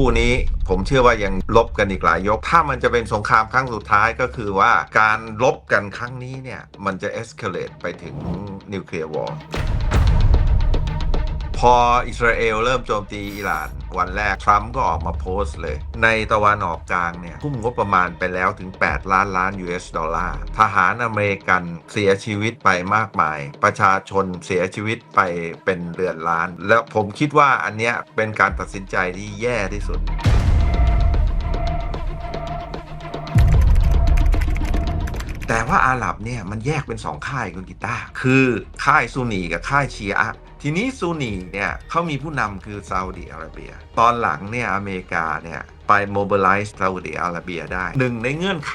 คู่นี้ผมเชื่อว่ายังลบกันอีกหลายยก ถ้ามันจะเป็นสงครามครั้งสุดท้ายก็คือว่าการลบกันครั้งนี้เนี่ย มันจะ escalate ไปถึงนิวเคลียร์วอร์พออิสราเอลเริ่มโจมตีอิหร่าน วันแรก ทรัมป์ก็ออกมาโพสต์เลย ในตะวันออกกลางเนี่ยทุ่มงบประมาณไปแล้วถึง 8 ล้านล้าน US ดอลลาร์ ทหารอเมริกันเสียชีวิตไปมากมาย ประชาชนเสียชีวิตไปเป็นเรือนล้าน แล้วผมคิดว่าอันเนี้ยเป็นการตัดสินใจที่แย่ที่สุด แต่ว่าอาหรับเนี่ยมันแยกเป็นสองค่ายคุณกีตาคือค่ายซุนีกับค่ายชีอะทีนี้ซุนีเนี่ยเขามีผู้นำคือซาอุดิอาระเบีย ตอนหลังเนี่ยอเมริกาเนี่ยไปโมบิลไลซ์ซาอุดิอาระเบียได้หนึ่งในเงื่อนไข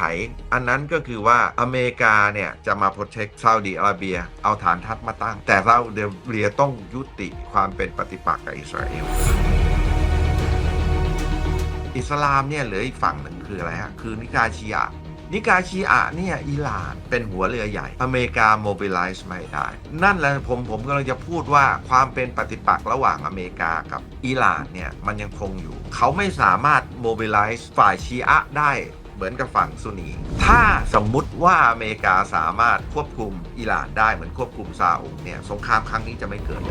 อันนั้นก็คือว่าอเมริกาเนี่ยจะมาโปรเทคซาอุดิอาระเบีย เอาฐานทัพมาตั้ง แต่ซาอุดิอาระเบียต้องยุติความเป็นปฏิปักษ์กับอิสราเอลอิสลามเนี่ยเหลืออีกฝั่งหนึ่งคืออะไรฮะคือนิกายชีอะ นิกายชีอะเนี่ยอิหร่านเป็นหัวเรือใหญ่ อเมริกาโมบิลไลซ์ไม่ได้ นั่นแหละผมผมกำลังจะพูดว่าความเป็นปฏิปักษ์ระหว่างอเมริกากับอิหร่านเนี่ยมันยังคงอยู่ เขาไม่สามารถโมบิลไลซ์ฝ่ายชีอะได้เหมือนกับฝั่งซุนนีถ้าสมมุติว่าอเมริกาสามารถควบคุมอิหร่านได้เหมือนควบคุมซาอุเนี่ยสงครามครั้งนี้จะไม่เกิด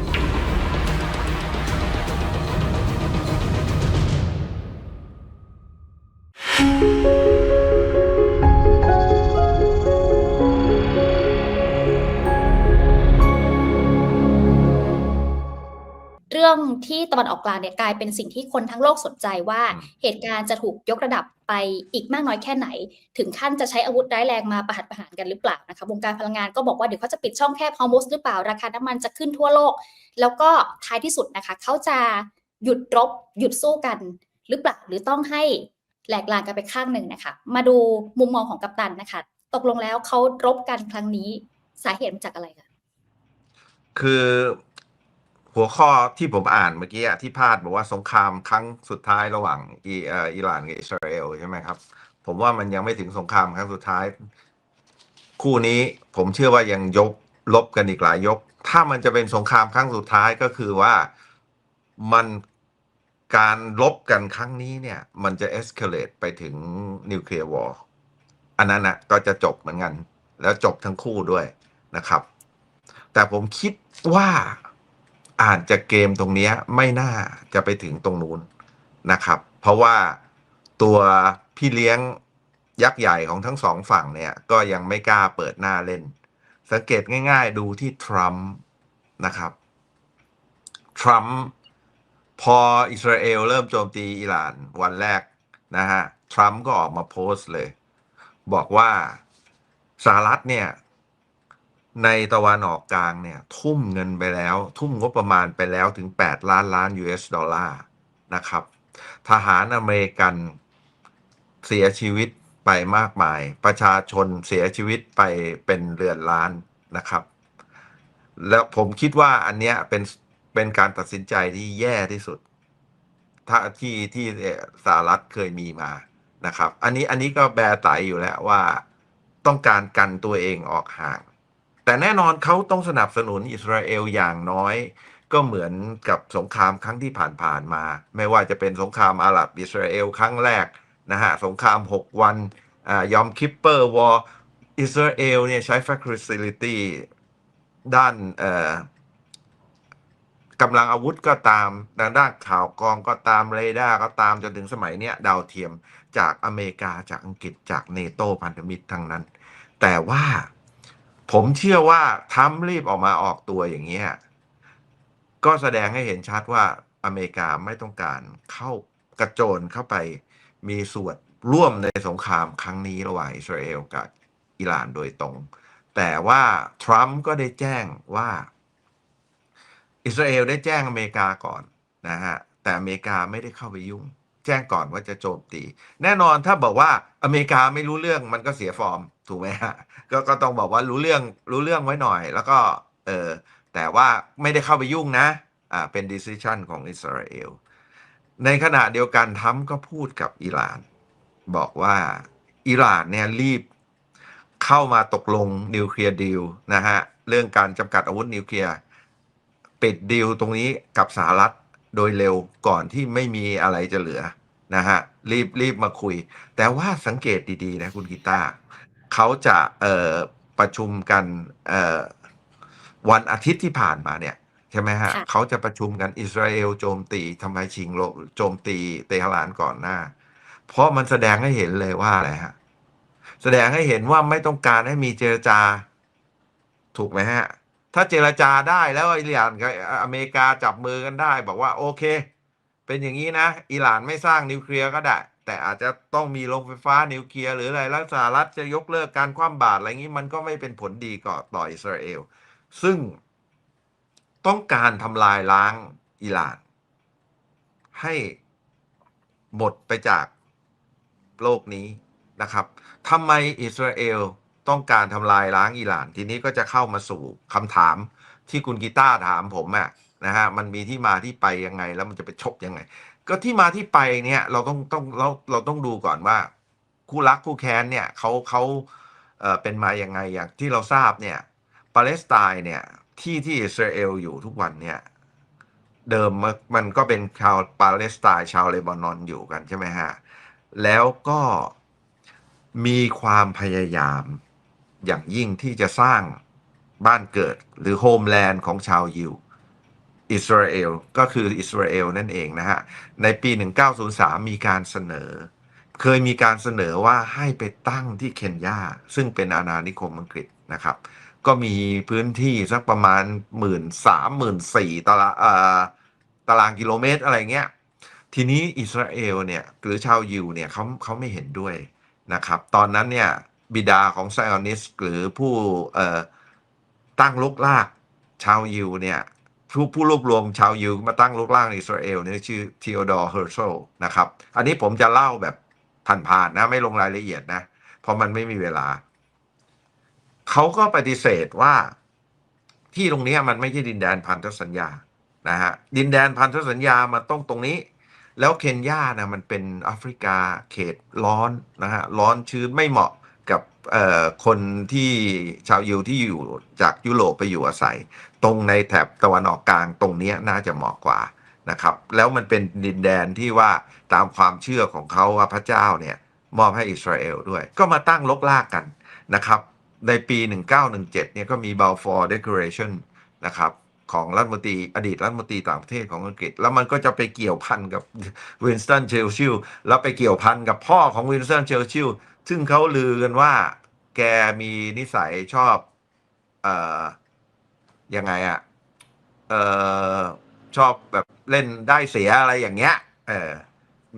ที่ตะวันออกกลางเนี่ยกลายเป็นสิ่งที่คนทั้งโลกสนใจว่าอืมเหตุการณ์จะถูกยกระดับไปอีกมากน้อยแค่ไหน ถึงขั้นจะใช้อาวุธร้ายแรงมาประหัตประหารกันหรือเปล่านะคะวงการพลังงานก็บอกว่าเดี๋ยวเขาจะปิดช่องแคบฮอร์มุสหรือเปล่าราคาน้ำมันจะขึ้นทั่วโลก แล้วก็ท้ายที่สุดนะคะเขาจะหยุดรบ หยุดสู้กันหรือเปล่าหรือต้องให้แหลกลานกันไปข้างหนึ่งนะคะ มาดูมุมมองของกัปตันนะคะ ตกลงแล้วเขารบกันครั้งนี้สาเหตุมาจากอะไรคะคือ หัวข้อที่ผมอ่านเมื่อกี้ที่พาดบอกว่าสงครามครั้งสุดท้ายระหว่างอิอิหร่านกับอิสราเอลใช่ไหมครับ ผมว่ามันยังไม่ถึงสงครามครั้งสุดท้าย คู่นี้ผมเชื่อว่ายังยกลบกันอีกหลายยก ถ้ามันจะเป็นสงครามครั้งสุดท้ายก็คือว่ามันการลบกันครั้งนี้เนี่ย มันจะ escalate ไปถึงนิวเคลียร์วอร์อันนั้นนะก็จะจบเหมือนกัน แล้วจบทั้งคู่ด้วยนะครับ แต่ผมคิดว่า อานจากเกมตรงนี้ไม่น่าจะไปถึงตรงนู้นนะครับ เพราะว่าตัวพี่เลี้ยงยักษ์ใหญ่ของทั้งสองฝั่งเนี่ย ก็ยังไม่กล้าเปิดหน้าเล่น สังเกตง่าย ๆ ดูที่ทรัมป์นะครับทรัมป์พออิสราเอลเริ่มโจมตีอิหร่านวันแรกนะฮะทรัมป์ก็ออกมาโพสต์เลย บอกว่าสหรัฐเนี่ย ในตะวันออกกลางเนี่ย ทุ่มเงินไปแล้ว ทุ่มงบประมาณไปแล้วถึง 8 ล้านล้าน US ดอลลาร์นะครับ ทหารอเมริกันเสียชีวิตไปมากมาย ประชาชนเสียชีวิตไปเป็นเรือนล้านนะครับ แล้วผมคิดว่าอันเนี้ยเป็นเป็นการตัดสินใจที่แย่ที่สุด ถ้าที่ที่สหรัฐเคยมีมานะครับ อันนี้อันนี้ก็แบร์ไตอยู่แล้วว่าต้องการกันตัวเองออกห่าง แต่แน่นอนเขาต้องสนับสนุนอิสราเอลอย่างน้อย ก็เหมือนกับสงครามครั้งที่ผ่านๆมา ไม่ว่าจะเป็นสงครามอาหรับอิสราเอลครั้งแรกนะฮะสงคราม 6 วันอยอมคิปเปอร์วอร์อิสราเอลเนี่ยใช้ facility ด้านกำลังอาวุธก็ตามด้านด้านข่าวกรองก็ตามเรดาร์ก็ตามจนถึงสมัยเนี้ยดาวเทียมจากอเมริกาจากอังกฤษจากเนโตพันธมิตรทั้งนั้น แต่ว่า ผมเชื่อว่าทรัมรีบออกมาออกตัวอย่างเงี้ยก็แสดงให้เห็นชัดว่าอเมริกาไม่ต้องการเข้ากระโจนเข้าไปมีส่วนร่วมในสงครามครั้งนี้ระหว่างอิสราเอลกับอิหร่านโดยตรง แต่ว่าทรัมป์ก็ได้แจ้งว่า อิสราเอลได้แจ้งอเมริกาก่อนนะฮะ แต่อเมริกาไม่ได้เข้าไปยุ่ง แจ้งก่อนว่าจะโจมตี แน่นอนถ้าบอกว่าอเมริกาไม่รู้เรื่องมันก็เสียฟอร์ม ถูกไหมฮะก็ก็ต้องบอกว่ารู้เรื่องรู้เรื่องไว้หน่อย แล้วก็เออแต่ว่าไม่ได้เข้าไปยุ่งนะอ่าเป็น decision ของอิสราเอลในขณะเดียวกันทรัมก็พูดกับอิหร่าน บอกว่าอิหร่านเนี่ยรีบเข้ามาตกลงนิวเคลียร์ดีลนะฮะเรื่องการจำกัดอาวุธนิวเคลียร์ปิดดีลตรงนี้กับสหรัฐโดยเร็วก่อนที่ไม่มีอะไรจะเหลือนะฮะรีบรีบมาคุย แต่ว่าสังเกตดี ๆ นะคุณกีตาร์ เขาจะเอ่อประชุมกันเอ่อวันอาทิตย์ที่ผ่านมาเนี่ยใช่ไหมฮะค่ะเขาจะประชุมกันอิสราเอลโจมตีทำลายชิงโลกโจมตีเตหะรานก่อนหน้า เพราะมันแสดงให้เห็นเลยว่าอะไรฮะแสดงให้เห็นว่าไม่ต้องการให้มีเจรจา ถูกไหมฮะ ถ้าเจรจาได้แล้วอิหร่านกับอเมริกาจับมือกันได้ บอกว่าโอเค เป็นอย่างนี้นะ อิหร่านไม่สร้างนิวเคลียร์ก็ได้ แต่อาจจะต้องมีโรงไฟฟ้านิวเคลียร์หรืออะไรแล้วสหรัฐจะยกเลิกการคว่ำบาตรอะไรอย่างนี้มันก็ไม่เป็นผลดีก่อต่ออิสราเอล ซึ่งต้องการทำลายล้างอิหร่าน ให้หมดไปจากโลกนี้นะครับทำไมอิสราเอลต้องการทำลายล้างอิหร่าน ทีนี้ก็จะเข้ามาสู่คำถามที่คุณกีตาร์ถามผมอะนะฮะมันมีที่มาที่ไปยังไงแล้วมันจะไปชกยังไง ก็ที่มาที่ไปเนี่ยเราต้องต้องเราเราต้องดูก่อนว่า คู่รักคู่แค้นเนี่ยเขาเขาเอ่อเป็นมาอยังไงอย่างที่เราทราบเนี่ยปาเลสไตน์เนี่ยที่ที่อิสราเอลอยู่ทุกวันเนี่ยเดิมมันมันก็เป็นชาวปาเลสไตน์ชาวเลบานอนอยู่กันใช่ไหมฮะแล้วก็มีความพยายามอย่างยิ่งที่จะสร้างบ้านเกิดหรือโฮมแลนด์ของชาวยิว อิสราเอลก็คืออิสราเอลนั่นเองนะฮะ ในปี 1903 มีการเสนอ เคยมีการเสนอว่าให้ไปตั้งที่เคนยาซึ่งเป็นอาณานิคมอังกฤษนะครับ ก็มีพื้นที่สักประมาณหมื่นสามหมื่นสี่ตารางตารางกิโลเมตรอะไรเงี้ย ทีนี้อิสราเอลเนี่ยหรือชาวยิวเนี่ยเขาเขาไม่เห็นด้วยนะครับ ตอนนั้นเนี่ยบิดาของไซออนิสต์หรือผู้ตั้งลกลากชาวยิวเนี่ย ผู้ผู้รวบรวมชาวยิวมาตั้งลกลากในอิสราเอลเนี่ยชื่อทีโอดอร์เฮอร์เซลนะครับ อันนี้ผมจะเล่าแบบผ่านๆนะ ไม่ลงรายละเอียดนะ เพราะมันไม่มีเวลา เขาก็ปฏิเสธว่าที่ตรงนี้มันไม่ใช่ดินแดนพันธสัญญานะฮะดินแดนพันธสัญญามันต้องตรงนี้ แล้วเคนยานะมันเป็นแอฟริกาเขตร้อนนะฮะร้อนชื้นไม่เหมาะ กับคนที่ชาวยิวที่อยู่จากยุโรปไปอยู่อาศัย ตรงในแถบตะวันออกกลางตรงนี้น่าจะเหมาะกว่านะครับ แล้วมันเป็นดินแดนที่ว่าตามความเชื่อของเขาว่าพระเจ้าเนี่ยมอบให้อิสราเอลด้วย ก็มาตั้งลกลากกันนะครับ ในปี 1917เนี่ยก็มี Balfour Declaration นะครับของรัฐมนตรีอดีตรัฐมนตรีต่างประเทศของอังกฤษ แล้วมันก็จะไปเกี่ยวพันกับวินสตันเชลชิลแล้วไปเกี่ยวพันกับพ่อของวินสตันเชลชิล ซึ่งเขาลือกันว่า แกมีนิสัยชอบ เอ่อยังไงอะเอ่อชอบแบบเล่นได้เสียอะไรอย่างเงี้ย เออ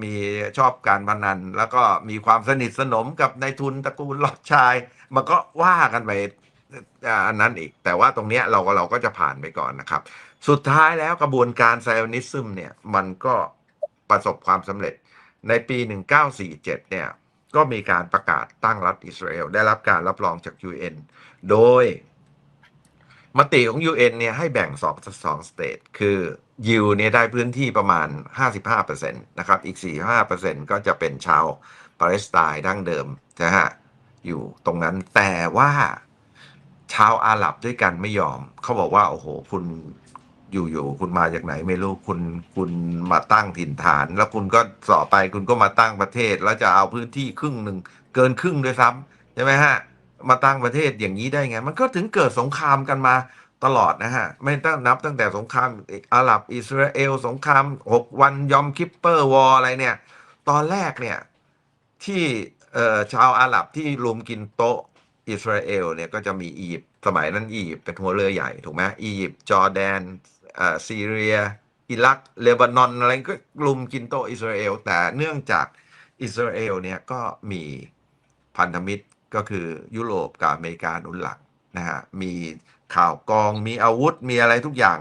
มีชอบการพนัน แล้วก็มีความสนิทสนมกับนายทุนตระกูลลอดชาย มันก็ว่ากันไปอันนั้นอีก แต่ว่าตรงเนี้ยเราก็เราก็จะผ่านไปก่อนนะครับ สุดท้ายแล้วกระบวนการไซออนิซึมเนี่ย มันก็ประสบความสำเร็จในปี 1947 เนี่ย ก็มีการประกาศตั้งรัฐอิสราเอล ได้รับการรับรองจาก UN โดย มติของ UN เนี่ยให้แบ่งสองสองสเตทคือยิวเนี่ยได้พื้นที่ประมาณ 55%นะครับ อีก 45%ก็จะเป็นชาวปาเลสไตน์ดั้งเดิมนะฮะอยู่ตรงนั้นแต่ว่าชาวอาหรับด้วยกันไม่ยอม เขาบอกว่า โอ้โห คุณ อยู่ๆคุณมาจากไหนไม่รู้คุณคุณมาตั้งถิ่นฐาน แล้วคุณก็ต่อไปคุณก็มาตั้งประเทศ แล้วจะเอาพื้นที่ครึ่งหนึ่งเกินครึ่งด้วยซ้ำใช่ไหมฮะมาตั้งประเทศอย่างนี้ได้ไง มันก็ถึงเกิดสงครามกันมาตลอดนะฮะ ไม่ต้องนับตั้งแต่สงครามอาหรับอิสราเอล สงครามหกวันยอมคิปเปอร์วออะไรเนี่ย ตอนแรกเนี่ยที่ชาวอาหรับที่รุมกินโต๊ะอิสราเอลเนี่ยก็จะมีอียิปต์สมัยนั้นอียิปต์เป็นหัวเรือใหญ่ถูกไหมอียิปต์จอร์แดน ซีเรีย อิรักเลบานอน อะไรก็รุมกินโตอิสราเอล แต่เนื่องจากอิสราเอลเนี่ยก็มีพันธมิตรก็คือยุโรปกับอเมริกาหนุนหลังนะฮะมีข่าวกองมีอาวุธมีอะไรทุกอย่าง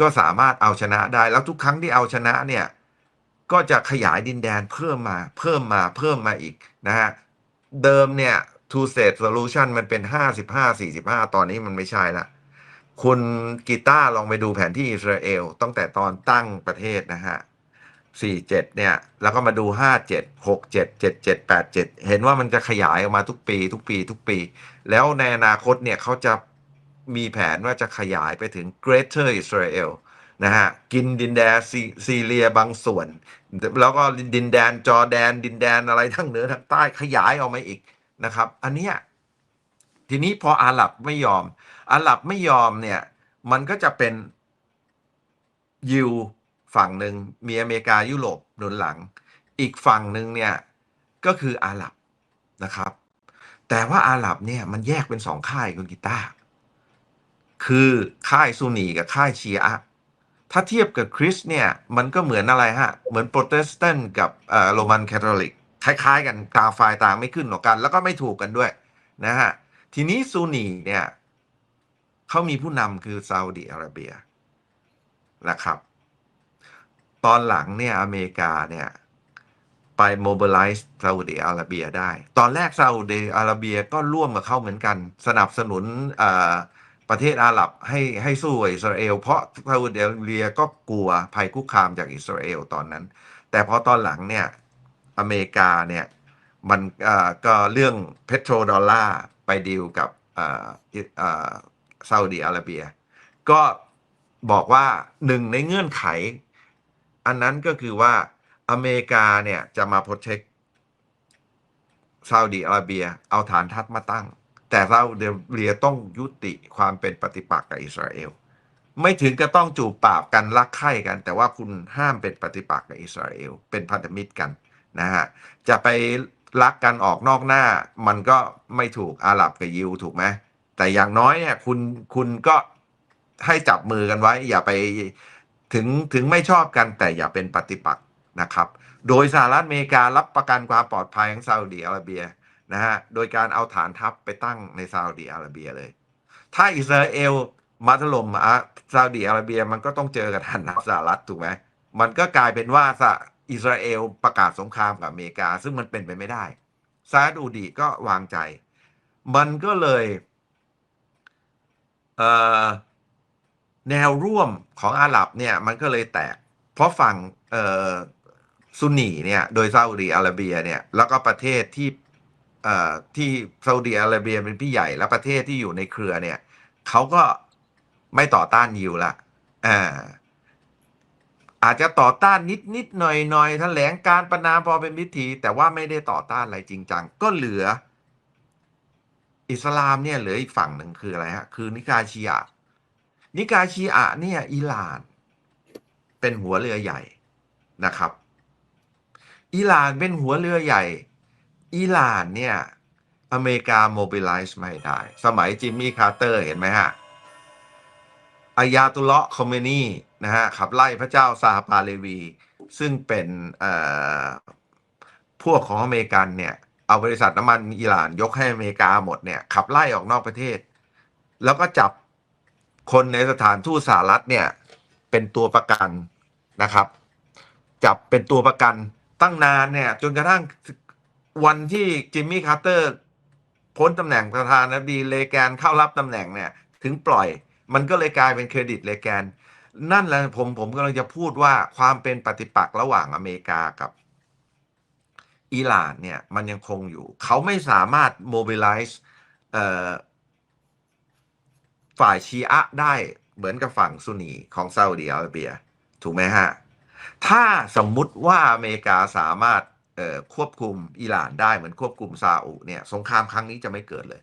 ก็สามารถเอาชนะได้ แล้วทุกครั้งที่เอาชนะเนี่ยก็จะขยายดินแดนเพิ่มมาเพิ่มมาเพิ่มมาอีกนะฮะเดิมเนี่ย two state solution มันเป็น 55 45 ตอนนี้มันไม่ใช่ละ คุณกีตาร์ลองไปดูแผนที่อิสราเอลตั้งแต่ตอนตั้งประเทศนะฮะ47เจ็ดเนี่ย แล้วก็มาดู57 67 77 87เจ็ดเจ็ดเจ็ดแปดเจ็ดเห็นว่ามันจะขยายออกมาทุกปี ทุกปี ทุกปี แล้วในอนาคตเนี่ยเขาจะมีแผนว่าจะขยายไปถึง Greater Israel นะฮะ กินดินแดนซีเรียบางส่วน แล้วก็ดินแดนจอร์แดน ดินแดนอะไรทั้งเหนือทั้งใต้ขยายออกมาอีกนะครับ อันเนี้ย ทีนี้พออาหรับไม่ยอม อาหรับไม่ยอมเนี่ย มันก็จะเป็นยิวฝั่งหนึ่งมีอเมริกายุโรปหนุนหลัง อีกฝั่งหนึ่งเนี่ย ก็คืออาหรับนะครับ แต่ว่าอาหรับเนี่ยมันแยกเป็นสองค่ายคุณกีตาร์คือค่ายซุนนีกับค่ายชีอะถ้าเทียบกับคริสเนี่ยมันก็เหมือนอะไรฮะ เหมือนโปรเตสแตนต์กับเอ่อโรมันคาทอลิกคล้ายๆ กันตางฝ่ายต่างไม่ขึ้นหรอกกัน แล้วก็ไม่ถูกกันด้วยนะฮะ ทีนี้ซุนนีเนี่ยเขามีผู้นำคือซาอุดิอาระเบียนะครับ ตอนหลังเนี่ยอเมริกาเนี่ยไป mobilize ซาอุดิอาระเบียได้ ตอนแรกซาอุดิอาระเบียก็ร่วมกับเขาเหมือนกัน สนับสนุนประเทศอาหรับให้ให้สู้อิสราเอล เพราะซาอุดิอาระเบียก็กลัวภัยคุกคามจากอิสราเอลตอนนั้น แต่พอตอนหลังเนี่ยอเมริกาเนี่ยมันก็เรื่องเพโตรดอลลาร์ ไปดีลกับซาอุดิอาระเบีย ก็บอกว่าหนึ่งในเงื่อนไข อันนั้นก็คือว่าอเมริกาเนี่ยจะมาโปรเทคซาอุดิอาระเบีย เอาฐานทัพมาตั้ง แต่ซาอุดิอาระเบียต้องยุติความเป็นปฏิปักษ์กับอิสราเอลไม่ถึงก็ต้องจูบปากกันรักใคร่กัน แต่ว่าคุณห้ามเป็นปฏิปักษ์กับอิสราเอลเป็นพันธมิตรกันนะฮะจะไป รักกันออกนอกหน้า มันก็ไม่ถูกอาหรับกับยิวถูกไหมแต่อย่างน้อยเนี่ยคุณคุณก็ให้จับมือกันไว้ อย่าไปถึงถึงไม่ชอบกันแต่อย่าเป็นปฏิปักษ์นะครับ โดยสหรัฐอเมริการับประกันความปลอดภัยของซาอุดิอาระเบียนะฮะโดยการเอาฐานทัพไปตั้งในซาอุดิอาระเบียเลย ถ้าอิสราเอลมาถล่มอะซาอุดิอาระเบียมันก็ต้องเจอกับฐานทัพสหรัฐถูกไหมมันก็กลายเป็นว่าส อิสราเอลประกาศสงครามกับอเมริกา ซึ่งมันเป็นไปไม่ได้ซาอุดีก็วางใจ มันก็เลยเแนวร่วมของอาหรับเนี่ยมันก็เลยแตก เพราะฝั่งซุนนีเนี่ยโดยซาอุดีอาระเบียเนี่ยแล้วก็ประเทศที่ที่ซาอุดีอาระเบียเป็นพี่ใหญ่และประเทศที่อยู่ในเครือเนี่ยเขาก็ไม่ต่อต้านยิวละอ่า อาจจะต่อต้านนิดนิดหน่อยหน่อยแถลงการประนามพอเป็นพิธี แต่ว่าไม่ได้ต่อต้านอะไรจริงจังก็เหลือ อิสลามเนี่ยเหลืออีกฝั่งหนึ่งคืออะไรฮะคือนิกายชีอะนิกายชีอะเนี่ยอิหร่าน เป็นหัวเรือใหญ่นะครับ อิหร่านเป็นหัวเรือใหญ่ อิหร่านเนี่ยอเมริกาโมบิลไลซ์ไม่ได้ สมัยจิมมี่คาร์เตอร์เห็นไหมฮะอายาตุเลาะคอมเมนี นะฮะขับไล่พระเจ้าซาฮาปาเลวี ซึ่งเป็นพวกของอเมริกันเนี่ยเอาบริษัทน้ำมันอิหร่านยกให้อเมริกาหมดเนี่ยขับไล่ออกนอกประเทศ แล้วก็จับคนในสถานทูตสหรัฐเนี่ยเป็นตัวประกันนะครับ จับเป็นตัวประกันตั้งนานเนี่ยจนกระทั่งวันที่จิมมี่คาร์เตอร์พ้นตำแหน่งประธานาธิบดีเลแกนเข้ารับตำแหน่งเนี่ยถึงปล่อยมันก็เลยกลายเป็นเครดิตเลแกน นั่นแหละผมผมกำลังจะพูดว่าความเป็นปฏิปักษ์ระหว่างอเมริกากับอิหร่านเนี่ยมันยังคงอยู่ เขาไม่สามารถ mobilize เอ่อฝ่ายชีอะได้เหมือนกับฝั่งซุนีของซาอุดิอาระเบีย ถูกไหมฮะ ถ้าสมมุติว่าอเมริกาสามารถควบคุมอิหร่านได้เหมือนควบคุมซาอุเนี่ยสงครามครั้งนี้จะไม่เกิดเลย